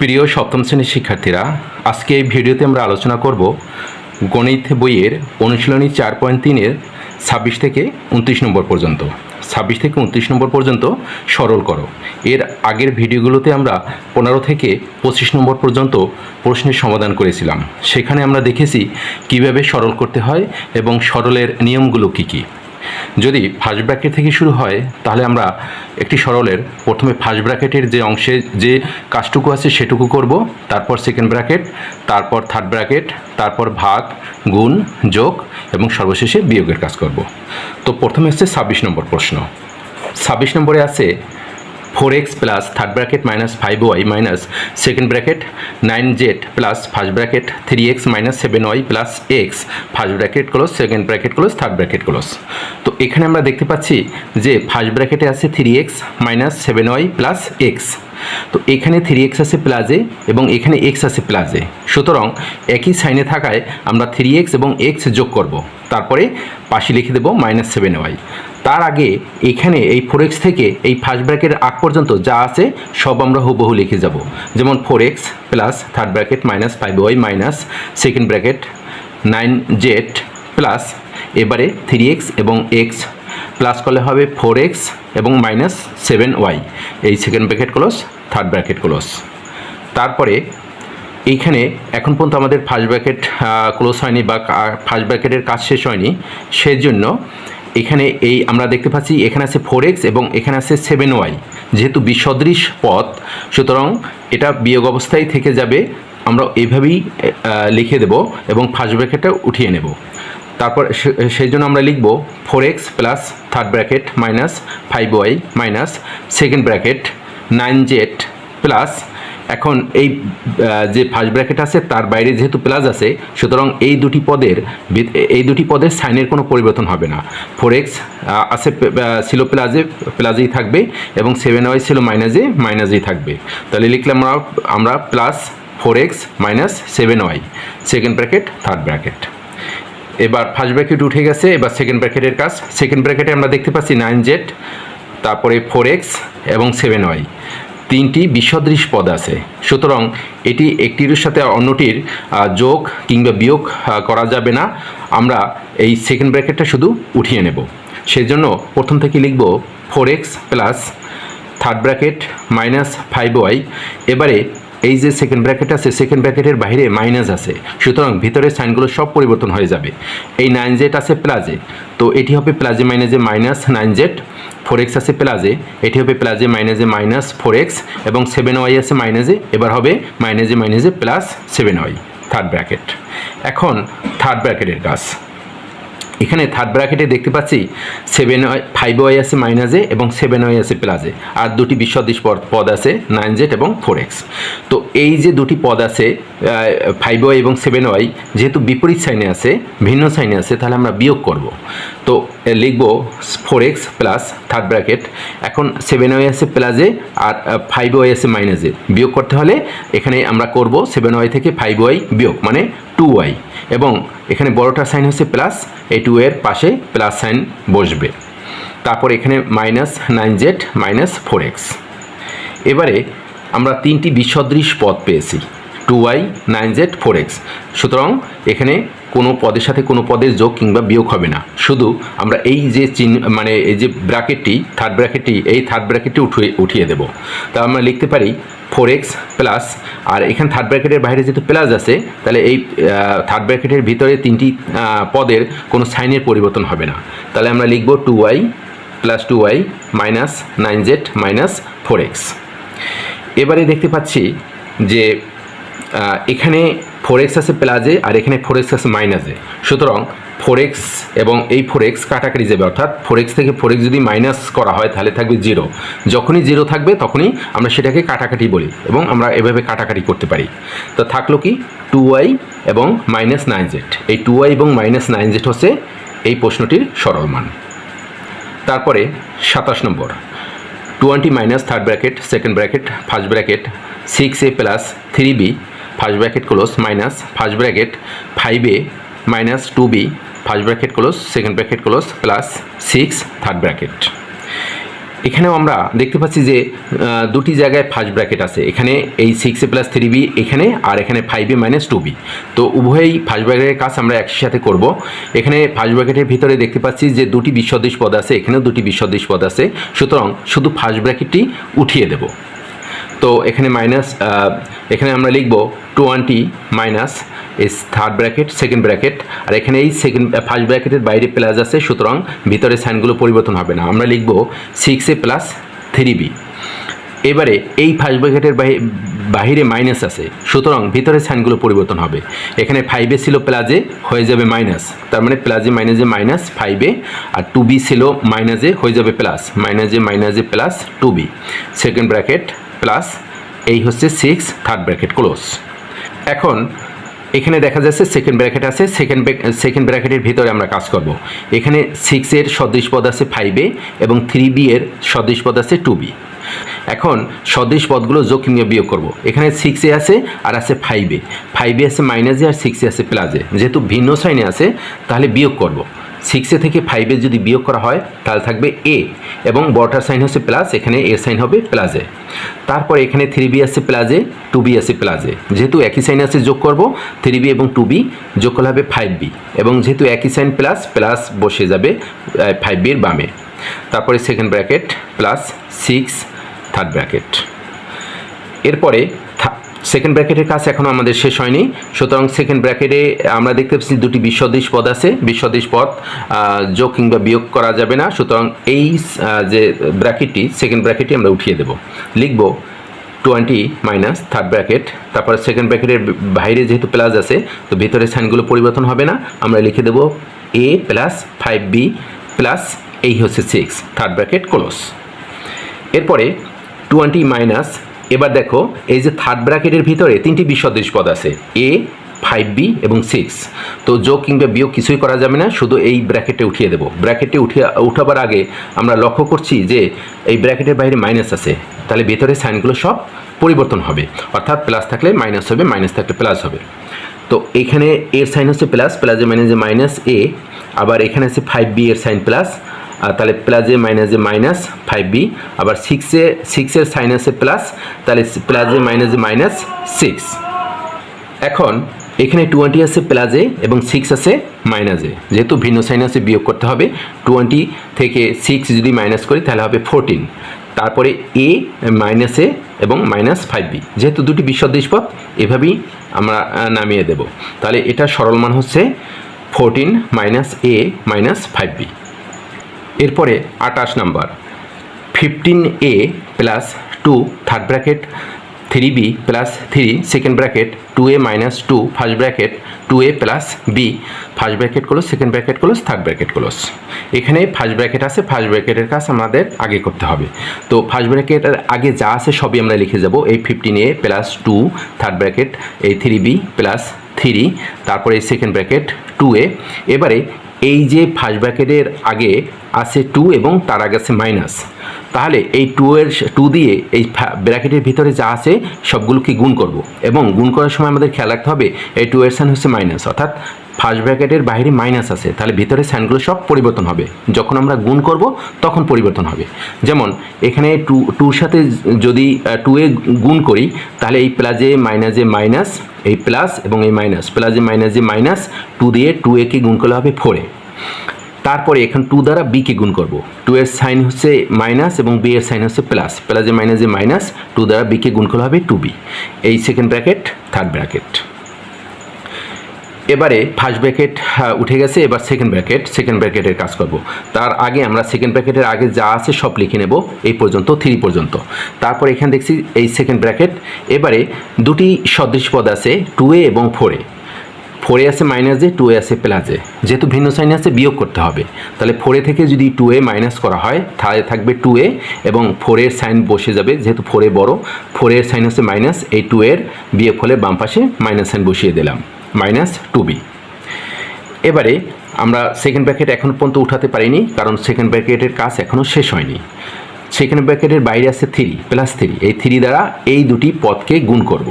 প্রিয় সপ্তম শ্রেণির শিক্ষার্থীরা, আজকে এই ভিডিওতে আমরা আলোচনা করব গণিত বইয়ের অনুশীলনী চার পয়েন্ট তিনের ছাব্বিশ থেকে উনত্রিশ নম্বর পর্যন্ত। ছাব্বিশ থেকে উনত্রিশ নম্বর পর্যন্ত সরল করো। এর আগের ভিডিওগুলোতে আমরা পনেরো থেকে পঁচিশ নম্বর পর্যন্ত প্রশ্নের সমাধান করেছিলাম। সেখানে আমরা দেখেছি কীভাবে সরল করতে হয় এবং সরলের নিয়মগুলো কী কী। যদি ফার্স্ট ব্র্যাকেট থেকে শুরু হয়, তাহলে আমরা একটি সরলের প্রথমে ফার্স্ট ব্র্যাকেটের যে অংশে যে কাজটুকু আছে সেটুকু করব, তারপর সেকেন্ড ব্র্যাকেট তারপর থার্ড ব্র্যাকেট তারপর ভাগ, গুণ, যোগ এবং সর্বশেষে বিয়োগের কাজ করব। তো প্রথমে হচ্ছে ছাব্বিশ নম্বর প্রশ্ন। ছাব্বিশ নম্বরে আছে four x plus third bracket minus five y minus second bracket nine z plus first bracket three x minus seven y plus x first bracket close second bracket close third bracket close তো এখানে আমরা দেখতে পাচ্ছি যে first ব্র্যাকেটে আছে three x minus seven y plus x তো এখানে থ্রি এক্স আছে প্লাজে এবং এখানে এক্স আছে প্লাজে সুতরাং একই সাইনে থাকায় আমরা থ্রি এক্স এবং এক্স যোগ করব। তারপরে পাশে লিখে দেবো মাইনাস সেভেন ওয়াই তার আগে এখানে এই ফোর এক্স থেকে এই ফার্স্ট ব্র্যাকের আগ পর্যন্ত যা আছে, সব আমরা হুবহু লিখে যাব। যেমন four x plus third bracket minus five y minus second bracket nine z plus এবারে থ্রি এক্স এবং এক্স প্লাস করলে হবে ফোর এক্স এবং মাইনাস সেভেন ওয়াই এই second bracket close third bracket close তারপরে এইখানে এখন পর্যন্ত আমাদের ফার্স্ট ব্র্যাকেট ক্লোজ হয়নি বা ফার্স্ট ব্র্যাকেটের কাজ শেষ হয়নি। সেজন্য এখানে এই আমরা দেখতে পাচ্ছি, এখানে আছে ফোর এক্স এবং এখানে আছে সেভেন ওয়াই যেহেতু বিসদৃশ পথ, সুতরাং এটা বিয়োগ অবস্থায় থেকে যাবে, আমরা এইভাবেই লিখে দেব এবং ফার্স্ট ব্র্যাকেটটা উঠিয়ে নেব। তারপর সেই জন্য আমরা লিখব four x plus third bracket minus five y minus second bracket nine z plus এখন এই যে ফার্স্ট ব্র্যাকেট আছে, তার বাইরে যেহেতু প্লাস আছে, সুতরাং এই দুটি পদের এই দুটি পদের সাইনের কোনো পরিবর্তন হবে না। ফোর এক্স আছে ছিল প্লাজে প্লাজেই থাকবে এবং সেভেন ওয়াই ছিল মাইনাসে মাইনাসেই থাকবে। তাহলে লিখলাম আমরা আমরা plus four x minus seven y second bracket third bracket এবার ফার্স্ট ব্র্যাকেট উঠে গেছে, এবার সেকেন্ড ব্র্যাকেটের কাজ। সেকেন্ড ব্র্যাকেটে আমরা দেখতে পাচ্ছি নাইন জেড তারপরে ফোর এক্স এবং সেভেন ওয়াই তিনটি বিসদৃশ পদ আছে। সুতরাং এটি একটির সাথে অন্যটির যোগ কিংবা বিয়োগ করা যাবে না। আমরা এই সেকেন্ড ব্র্যাকেটটা শুধু উঠিয়ে নেব। সেজন্য প্রথম থেকে লিখব four X plus third bracket minus five Y এবারে এই যে সেকেন্ড ব্র্যাকেট আছে সেকেন্ড ব্র্যাকেটের বাইরে মাইনাস আছে। সুতরাং ভিতরের সাইনগুলো সব পরিবর্তন হয়ে যাবে। এই নাইন জেড আছে প্লাজে তো এটি হবে প্লাজে মাইনাসে minus nine Z four X আছে প্লাজে এটি হবে প্লাজে মাইনাসে মাইনাস ফোর এক্স এবং সেভেন ওয়াই আছে মাইনাসে এবার হবে মাইনাসে মাইনাসে plus seven Y third bracket এখন থার্ড ব্র্যাকেটের কাজ। এখানে থার্ড ব্র্যাকেটে দেখতে পাচ্ছি সেভেন ওয়াই ফাইভ ওয়াই আছে মাইনাসে এবং সেভেন ওয়াই আছে প্লাসে আর দুটি বিসদৃশ পদ আছে নাইন জেড এবং ফোর এক্স তো এই যে দুটি পদ আছে ফাইভ ওয়াই এবং সেভেন ওয়াই যেহেতু বিপরীত সাইনে আছে, ভিন্ন সাইনে আছে, তাহলে আমরা বিয়োগ করব। তো লিখব four X plus third bracket এখন সেভেন ওয়াই আছে প্লাসে আর ফাইভ ওয়াই আছে মাইনাসে বিয়োগ করতে হলে এখানে আমরা করব সেভেন ওয়াই থেকে ফাইভ ওয়াই বিয়োগ মানে টু ওয়াই এবং এখানে বড়টা সাইন হচ্ছে প্লাস এই টু এর পাশে প্লাস সাইন বসবে। তারপর এখানে minus nine Z minus four X এবারে আমরা তিনটি বিসদৃশ পদ পেয়েছি two Y nine Z four X সুতরাং এখানে কোনো পদের সাথে কোনো পদের যোগ কিংবা বিয়োগ হবে না। শুধু আমরা এই যে চিহ্ন মানে এই যে ব্র্যাকেটটি থার্ড ব্র্যাকেটটি, এই থার্ড ব্র্যাকেটটি উঠিয়ে উঠিয়ে দেবো। তা আমরা লিখতে পারি ফোর এক্স প্লাস আর এখানে থার্ড ব্র্যাকেটের বাইরে যেহেতু প্লাস আছে, তাহলে এই থার্ড ব্র্যাকেটের ভিতরে তিনটি পদের কোনো সাইনের পরিবর্তন হবে না। তাহলে আমরা লিখব two Y plus two Y minus nine Z minus four X এবারে দেখতে পাচ্ছি যে এখানে ফোর এক্স আছে প্লাসে আর এখানে ফোর এক্স আছে মাইনাসে সুতরাং ফোর এক্স এবং এই ফোর এক্স কাটাকাটি যাবে, অর্থাৎ ফোর এক্স থেকে ফোর এক্স যদি মাইনাস করা হয়, তাহলে থাকবে জিরো যখনই জিরো থাকবে, তখনই আমরা সেটাকে কাটাকাটি বলি এবং আমরা এভাবে কাটাকাটি করতে পারি। তো থাকল কি টু ওয়াই এবং মাইনাস নাইন জেড এই টু ওয়াই এবং মাইনাস নাইন জেড হচ্ছে এই প্রশ্নটির সরল মান। তারপরে সাতাশ নম্বর। Twenty minus third bracket second bracket first bracket six A plus three B first bracket close minus first bracket five A minus two B first bracket close second bracket close plus six third bracket এখানেও আমরা দেখতে পাচ্ছি যে দুটি জায়গায় first bracket আছে। এখানে এই six A plus three B এখানে, আর এখানে five A minus two B তো উভয়ই ফার্স্ট ব্র্যাকেটের কাজ আমরা একসাথে করব। এখানে ফার্স্ট ব্র্যাকেটের ভিতরে দেখতে পাচ্ছি যে, দুটি বিসদৃশ পদ আছে, এখানেও দুটি বিসদৃশ পদ আছে। সুতরাং শুধু ফার্স্ট ব্র্যাকেটটি উঠিয়ে দেব। তো এখানে মাইনাস এখানে আমরা লিখব twenty minus S third bracket second bracket আর এখানে এই সেকেন্ড ফার্স্ট ব্র্যাকেটের বাইরে প্লাস আছে, সুতরাং ভিতরে সাইনগুলো পরিবর্তন হবে না। আমরা লিখব six A plus three B এবারে এই ফার্স্ট ব্র্যাকেটের বাহিরে মাইনাস আছে, সুতরাং ভিতরে সাইনগুলো পরিবর্তন হবে। এখানে ফাইভে ছিল প্লাজে হয়ে যাবে মাইনাস তার মানে প্লাজে মাইনাসে মাইনাস ফাইভে আর টু বি ছিল মাইনাসে হয়ে যাবে প্লাস মাইনাসে মাইনাসে plus two B second bracket plus এই হচ্ছে সিক্স থার্ড ব্র্যাকেট ক্লোজ এখন, এখানে দেখা যাচ্ছে সেকেন্ড ব্র্যাকেট আছে সেকেন্ড সেকেন্ড ব্র্যাকেটের ভিতরে আমরা কাজ করব। এখানে সিক্সের সদৃশ পদ আছে ফাইভে এবং থ্রি বি এর সদৃশ পদ আছে টু বি এখন, সদৃশ পদগুলো যোগ কিংবা বিয়োগ করব। এখানে সিক্সে আছে আর আছে ফাইভে ফাইভে আছে মাইনাসে আর সিক্সে আছে প্লাসে যেহেতু ভিন্ন সাইনে আছে, তাহলে বিয়োগ করব। সিক্সে থেকে ফাইভে যদি বিয়োগ করা হয়, তাহলে থাকবে এ এবং বটার সাইন হচ্ছে প্লাস এখানে এ সাইন হবে প্লাসে তারপর এখানে থ্রি বি আছে প্লাসে টু বি আছে প্লাসে যেহেতু একই সাইন আছে, যোগ করব থ্রি বি এবং টু বি যোগ করলে হবে ফাইভ বি এবং যেহেতু একই সাইন প্লাস প্লাস বসে যাবে ফাইভ বির বামে। তারপরে second bracket plus six third bracket এরপরে সেকেন্ড ব্র্যাকেটের কাজ এখনও আমাদের শেষ হয়নি। সুতরাং সেকেন্ড ব্র্যাকেটে আমরা দেখতে পাচ্ছি দুটি বিশ্বদেশ পদ আছে। বিশ্বদেশ পদ যোগ কিংবা বিয়োগ করা যাবে না। সুতরাং এই যে ব্র্যাকেটটি সেকেন্ড ব্র্যাকেটটি আমরা উঠিয়ে দেব। লিখব টোয়েন্টি মাইনাস থার্ড ব্র্যাকেট তারপর সেকেন্ড ব্র্যাকেটের বাইরে যেহেতু প্লাস আছে, তো ভিতরে সাইনগুলো পরিবর্তন হবে না। আমরা লিখে দেব A plus five B plus এই হচ্ছে সিক্স থার্ড ব্র্যাকেট ক্লোজ এরপরে টোয়েন্টি মাইনাস এবার দেখো, এই যে থার্ড ব্র্যাকেটের ভিতরে তিনটি বিসদৃশ পদ আছে এ ফাইভ বি এবং সিক্স তো যোগ কিংবা বিয়োগ কিছুই করা যাবে না, শুধু এই ব্র্যাকেটে উঠিয়ে দেবো। ব্র্যাকেটে উঠিয়ে, উঠাবার আগে আমরা লক্ষ্য করছি যে এই ব্র্যাকেটের বাইরে মাইনাস আছে। তাহলে ভেতরে সাইনগুলো সব পরিবর্তন হবে। অর্থাৎ প্লাস থাকলে মাইনাস হবে মাইনাস থাকলে প্লাস হবে। তো এখানে এর সাইন হচ্ছে প্লাস প্লাসে মাইনাসে মাইনাস এ আবার এখানে আছে ফাইভ বি এর সাইন প্লাস তাহলে প্লাসে মাইনাসে minus A minus five B আবার সিক্সে সিক্সের সাইন আছে প্লাস তাহলে প্লাসে মাইনাসে মাইনাস এ মাইনাস সিক্স এখন এখানে টোয়েন্টি আছে প্লাসে এবং সিক্স আছে মাইনাসে যেহেতু ভিন্ন সাইন আছে বিয়োগ করতে হবে টোয়েন্টি থেকে সিক্স যদি মাইনাস করি, তাহলে হবে ফোরটিন তারপরে এ মাইনাসে এবং মাইনাস ফাইভ বি যেহেতু দুটি বিসদৃশ পথ এভাবেই আমরা নামিয়ে দেব। তাহলে এটা সরল মান হচ্ছে fourteen minus A minus five B এরপরে আটাশ number. Fifteen A plus two third bracket three B plus three second bracket two A minus two first bracket two A plus B first bracket close second bracket close third bracket close এখানে first bracket আছে first ব্র্যাকেটের কাজ আমাদের আগে করতে হবে। তো first ব্র্যাকেটের আগে যা আছে সবই আমরা লিখে যাব। এই fifteen A plus two third bracket এই থ্রি বি প্লাস থ্রি তারপরে এই সেকেন্ড ব্র্যাকেট টু এ এবারে এই যে ফার্স্ট ব্র্যাকেটের আগে আছে টু এবং তার আগে আছে মাইনাস তাহলে এই টু এর টু দিয়ে এই ব্র্যাকেটের ভিতরে যা আছে সবগুলোকে গুণ করব। এবং গুণ করার সময় আমাদের খেয়াল রাখতে হবে, এই টু এর সাইন হচ্ছে মাইনাস অর্থাৎ ফার্স্ট ব্র্যাকেটের বাইরে মাইনাস আছে, তাহলে ভিতরে সাইনগুলো সব পরিবর্তন হবে। যখন আমরা গুণ করব, তখন পরিবর্তন হবে। যেমন, এখানে টু টুর সাথে যদি টু এ গুণ করি, তাহলে এই প্লাসে মাইনাসে মাইনাস এই প্লাস এবং এই মাইনাস প্লাসে মাইনাসে মাইনাস টু দিয়ে টু একে গুণ করলে হবে ফোরে তারপরে এখানে টু দ্বারা বিকে গুণ করব। টু এর সাইন হচ্ছে মাইনাস এবং বি এর সাইন হচ্ছে প্লাস প্লাসে মাইনাসে মাইনাস টু দ্বারা বিকে গুণ করলে হবে টু বি এই সেকেন্ড ব্র্যাকেট থার্ড ব্র্যাকেট এবারে ফার্স্ট ব্র্যাকেট উঠে গেছে, এবার সেকেন্ড ব্র্যাকেট সেকেন্ড ব্র্যাকেটের কাজ করব। তার আগে আমরা সেকেন্ড ব্র্যাকেটের আগে যা আছে সব লিখে নেব, এই পর্যন্ত থ্রি পর্যন্ত। তারপর এখানে দেখছি এই সেকেন্ড ব্র্যাকেট এবারে দুটি সদৃশ পদ আছে টু এ এবং ফোরে ফোরে আছে মাইনাসে টু এ আছে প্লাসে যেহেতু ভিন্ন সাইনে আছে, বিয়োগ করতে হবে। তাহলে ফোরে থেকে যদি টু এ মাইনাস করা হয়, তাহলে থাকবে টু এ এবং ফোরের সাইন বসে যাবে, যেহেতু ফোরে বড়। ফোরের সাইন হচ্ছে মাইনাস এই টু এর বিয়োগ ফলে বাম পাশে মাইনাস সাইন বসিয়ে দিলাম। Minus two B. এবারে আমরা সেকেন্ড ব্র্যাকেট এখন পর্যন্ত উঠাতে পারিনি, কারণ সেকেন্ড ব্র্যাকেটের কাজ এখনও শেষ হয়নি। সেকেন্ড ব্র্যাকেটের বাইরে আছে থ্রি প্লাস থ্রি এই থ্রি দ্বারা এই দুটি পদকে গুণ করব।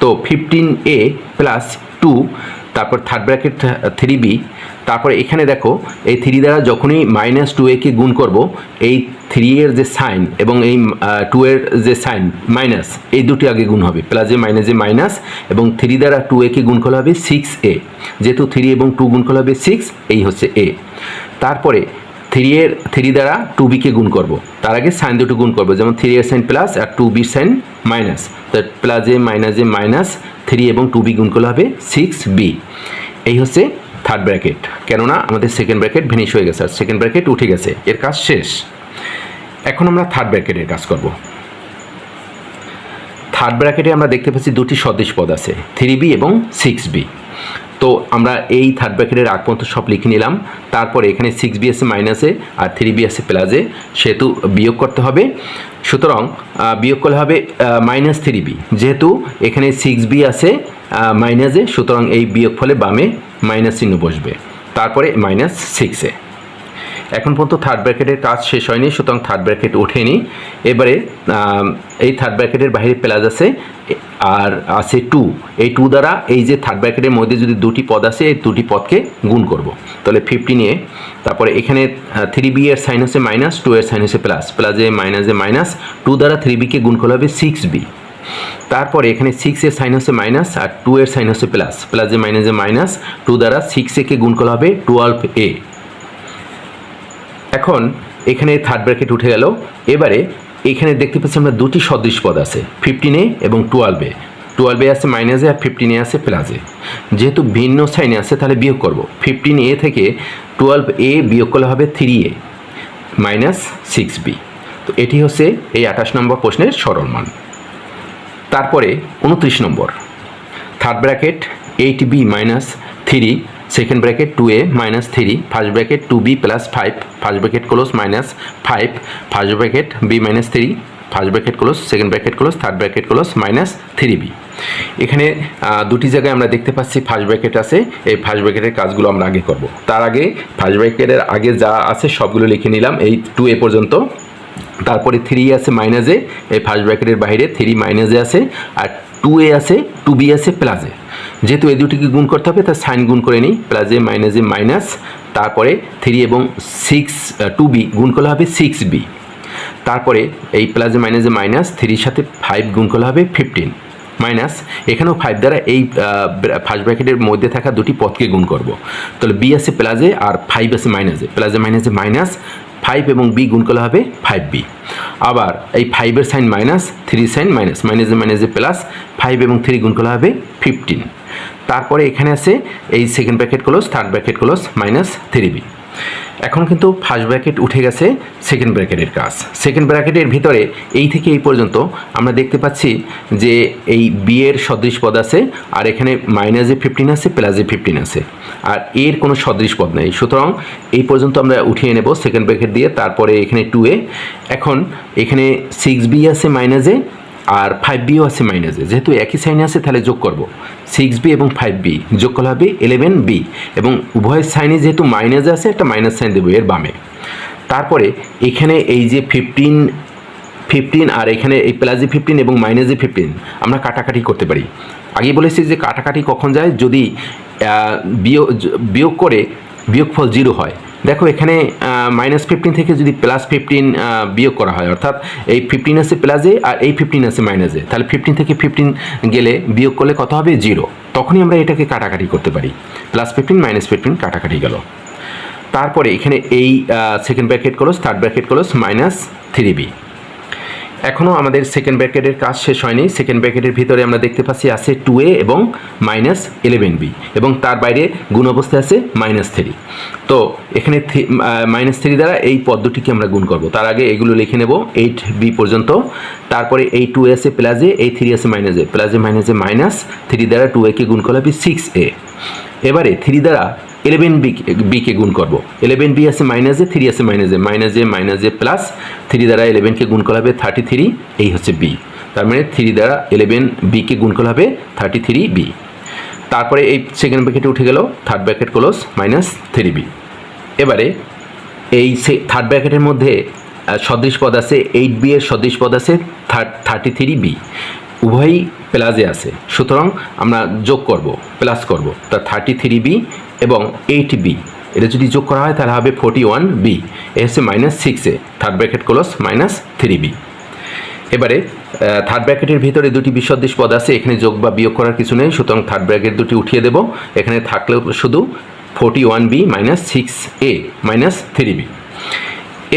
তো ফিফটিন এ প্লাস টু তারপর থার্ড ব্র্যাকেট থ্রি বি তারপরে এখানে দেখো, এই থ্রি দ্বারা যখনই মাইনাস টু একে গুণ করব, এই থ্রি এর যে সাইন এবং এই টু এর যে সাইন মাইনাস এই দুটি আগে গুণ হবে প্লাসে মাইনাসে মাইনাস এবং থ্রি দ্বারা টু একে গুণ করা হবে? Six A. যেহেতু থ্রি এবং টু গুণ করা হবে সিক্স এই হচ্ছে এ তারপরে থ্রি এর থ্রি দ্বারা টু বিকে গুণ করব। তার আগে সাইন দুটো গুণ করব, যেমন থ্রি এর সাইন প্লাস আর টু বির সাইন মাইনাস তো প্লাসে মাইনাসে মাইনাস থ্রি এবং টু বি গুণ করলে হবে সিক্স বি এই হচ্ছে থার্ড ব্র্যাকেট কেননা আমাদের সেকেন্ড ব্র্যাকেট ভিনিশ হয়ে গেছে, আর সেকেন্ড ব্র্যাকেট উঠে গেছে। এর কাজ শেষ। এখন আমরা থার্ড ব্র্যাকেটের কাজ করব। থার্ড ব্র্যাকেটে আমরা দেখতে পাচ্ছি দুটি সদৃশ পদ আছে থ্রি বি এবং সিক্স বি তো আমরা এই থার্ড ব্র্যাকেটের আগ পর্যন্ত সব লিখে নিলাম। তারপরে এখানে সিক্স বি আছে মাইনাসে আর থ্রি বি আছে প্লাসে সেহেতু বিয়োগ করতে হবে। সুতরাং বিয়োগ করলে হবে মাইনাস থ্রি বি যেহেতু এখানে সিক্স বি আছে মাইনাসে সুতরাং এই বিয়োগ ফলে বামে মাইনাস চিহ্ন বসবে। তারপরে মাইনাস সিক্সে এখন পর্যন্ত থার্ড ব্র্যাকেটের কাজ শেষ হয়নি, সুতরাং থার্ড ব্র্যাকেট ওঠেনি। এবারে এই থার্ড ব্র্যাকেটের বাইরে প্লাস আছে, আর আছে টু এই টু দ্বারা এই যে থার্ড ব্র্যাকেটের মধ্যে যদি দুটি পদ আছে এই দুটি পদকে গুণ করব। তাহলে ফিফটি নিয়ে, তারপরে এখানে থ্রি বি এর সাইন হচ্ছে মাইনাস টু এর সাইন প্লাস প্লাসে মাইনাসে মাইনাস টু দ্বারা থ্রি বিকে গুণ করলে হবে সিক্স বি তারপরে এখানে সিক্স এর সাইন হচ্ছে মাইনাস আর টু এর সাইন হচ্ছে প্লাস প্লাসে মাইনাসে মাইনাস টু দ্বারা সিক্স একে গুণ করা হবে? টুয়েলভ এ এখন এখানে থার্ড ব্র্যাকেট উঠে গেল। এবারে এখানে দেখতে পাচ্ছি আমরা দুটি সদৃশ পদ আছে ফিফটিনে এবং টুয়েলভ টুয়েলভে টুয়েলভে আছে মাইনাসে আর ফিফটিনে আছে প্লাসে যেহেতু ভিন্ন সাইনে আছে, তাহলে বিয়োগ করব। ফিফটিন এ থেকে টুয়েলভ এ বিয়োগ করলে হবে three A minus six B তো এটি হচ্ছে এই আঠাশ নম্বর প্রশ্নের সরল মান। তারপরে উনত্রিশ নম্বর। Third bracket eight B minus three second bracket two A minus three first bracket two B plus five first bracket close minus five first bracket B minus three first bracket close second bracket close third bracket close minus three B এখানে দুটি জায়গায় আমরা দেখতে পাচ্ছি first bracket আছে, এই first ব্র্যাকেটের কাজগুলো আমরা আগে করব। তার আগে ফার্স্ট ব্র্যাকেটের আগে যা আছে সবগুলো লিখে নিলাম, এই টু এ পর্যন্ত। তারপরে থ্রি আছে মাইনাসে এই ফার্স্ট ব্র্যাকেটের বাইরে থ্রি মাইনাসে আছে, আর টু এ আছে টু বি আছে প্লাসে যেহেতু এই দুটিকে গুণ করতে হবে তার সাইন গুণ করে নিই প্লাসে মাইনাসে মাইনাস তারপরে থ্রি এবং সিক্স টু বি গুণ করলে হবে সিক্স বি তারপরে এই প্লাসে মাইনাসে মাইনাস থ্রির সাথে ফাইভ গুণ করলে হবে ফিফটিন মাইনাস এখানেও ফাইভ দ্বারা এই ফার্স্ট ব্র্যাকেটের মধ্যে থাকা দুটি পদকে গুণ করব। তাহলে বি আছে প্লাসে আর ফাইভ আছে মাইনাসে প্লাসে মাইনাসে মাইনাস ফাইভ এবং বি গুণ করলে হবে ফাইভ বি আবার এই ফাইভের sign minus three sign minus মাইনাসে মাইনাসে প্লাস ফাইভ এবং থ্রি গুণ করলে হবে ফিফটিন তারপরে এখানে আছে এই second bracket close third bracket close minus three B এখন কিন্তু ফার্স্ট ব্র্যাকেট উঠে গেছে সেকেন্ড ব্র্যাকেটের কাজ। সেকেন্ড ব্র্যাকেটের ভিতরে এই থেকে এই পর্যন্ত আমরা দেখতে পাচ্ছি যে এই বি এর সদৃশ পদ আছে আর এখানে মাইনাসে ফিফটিন আছে প্লাসে ফিফটিন আছে। আর এর কোনো সদৃশ পদ নেই। সুতরাং এই পর্যন্ত আমরা উঠিয়ে নেব সেকেন্ড ব্র্যাকেট দিয়ে, তারপরে এখানে টু এ। এখন এখানে সিক্স বি আছে মাইনাসে আর ফাইভ বিও আছে মাইনাসে যেহেতু একই সাইনে আছে, তাহলে যোগ করব। সিক্স বি এবং ফাইভ বি যোগ করা হবে ইলেভেন বি এবং উভয় সাইনে যেহেতু মাইনাসে আছে, একটা মাইনাস সাইন দেবো এর বামে। তারপরে এখানে এই যে ফিফটিন ফিফটিন আর এখানে এই প্লাসি ফিফটিন এবং মাইনাসি ফিফটিন আমরা কাটাকাটি করতে পারি। আগে বলেছি যে কাটাকাটি কখন যায়? যদি বিয়োগ বিয়োগ করে বিয়োগফল জিরো হয় দেখো, এখানে মাইনাস ফিফটিন থেকে যদি প্লাস ফিফটিন বিয়োগ করা হয়, অর্থাৎ এই ফিফটিন আছে প্লাসে আর এই ফিফটিন আছে মাইনাসে তাহলে ফিফটিন থেকে ফিফটিন গেলে বিয়োগ করলে কত হবে? জিরো তখনই আমরা এটাকে কাটাকাটি করতে পারি। প্লাস ফিফটিন মাইনাস ফিফটিন কাটাকাটি গেল। তারপরে এখানে এই second bracket close third bracket close minus three B এখনও আমাদের সেকেন্ড ব্র্যাকেটের কাজ শেষ হয়নি। সেকেন্ড ব্র্যাকেটের ভিতরে আমরা দেখতে পাচ্ছি আছে টু এ এবং মাইনাস ইলেভেন বি এবং তার বাইরে গুণ অবস্থায় আছে মাইনাস থ্রি তো এখানে মাইনাস থ্রি দ্বারা এই পদ্মটিকে আমরা গুণ করব। তার আগে এগুলো লিখে নেব এইট বি পর্যন্ত। তারপরে এই টু এ আছে প্লাসে এই থ্রি আছে মাইনাসে প্লাসে মাইনাসে মাইনাস এ মাইনাস থ্রি দ্বারা টু একে গুণ করলে হবে সিক্স এ এবারে থ্রি দ্বারা ইলেভেন বি বিকে গুণ করব। ইলেভেন বি আছে মাইনাসে থ্রি আছে মাইনাসে মাইনাস এ প্লাস থ্রি দ্বারা ইলেভেনকে গুণ করা হবে থার্টি থ্রি এই হচ্ছে বি তার মানে থ্রি দ্বারা ইলেভেন বিকে গুণ করা হবে থার্টি থ্রি বি তারপরে এই সেকেন্ড ব্র্যাকেটে উঠে গেল third bracket close minus three B এবারে এই থার্ড ব্র্যাকেটের মধ্যে সদৃশ পদ আছে এইট বি এর সদৃশ পদ আছে থার্টি থ্রি বি উভয়ই প্লাসে আছে। সুতরাং আমরা যোগ করব প্লাস করব। তা থার্টি থ্রি বি এবং এইট বি এটা যদি যোগ করা হয়, তাহলে হবে ফোর্টি ওয়ান বি এ হচ্ছে minus six A third bracket close minus three B এবারে থার্ড ব্র্যাকেটের ভিতরে দুটি বিসদৃশ পদ আছে, এখানে যোগ বা বিয়োগ করার কিছু নেই, সুতরাং থার্ড ব্র্যাকেট দুটি উঠিয়ে দেব, এখানে থাকলেও শুধু forty one B minus six A minus three B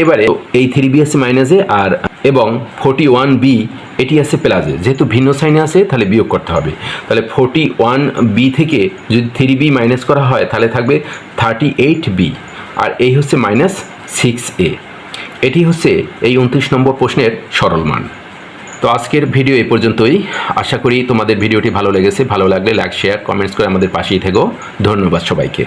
এবারে, এই থ্রি বি আছে মাইনাসে আর এবং ফোর্টি ওয়ান বি এটি আছে প্লাসে যেহেতু ভিন্ন সাইনে আছে, তাহলে বিয়োগ করতে হবে। তাহলে ফোর্টি ওয়ান বি থেকে যদি থ্রি বি মাইনাস করা হয়, তাহলে থাকবে থার্টি এইট বি আর এই হচ্ছে মাইনাস সিক্স এ এটি হচ্ছে এই উনত্রিশ নম্বর প্রশ্নের সরল মান। তো আজকের ভিডিও এই পর্যন্তই। আশা করি তোমাদের ভিডিওটি ভালো লেগেছে। ভালো লাগলে লাইক শেয়ার কমেন্টস করে আমাদের পাশেই থেকো। ধন্যবাদ সবাইকে।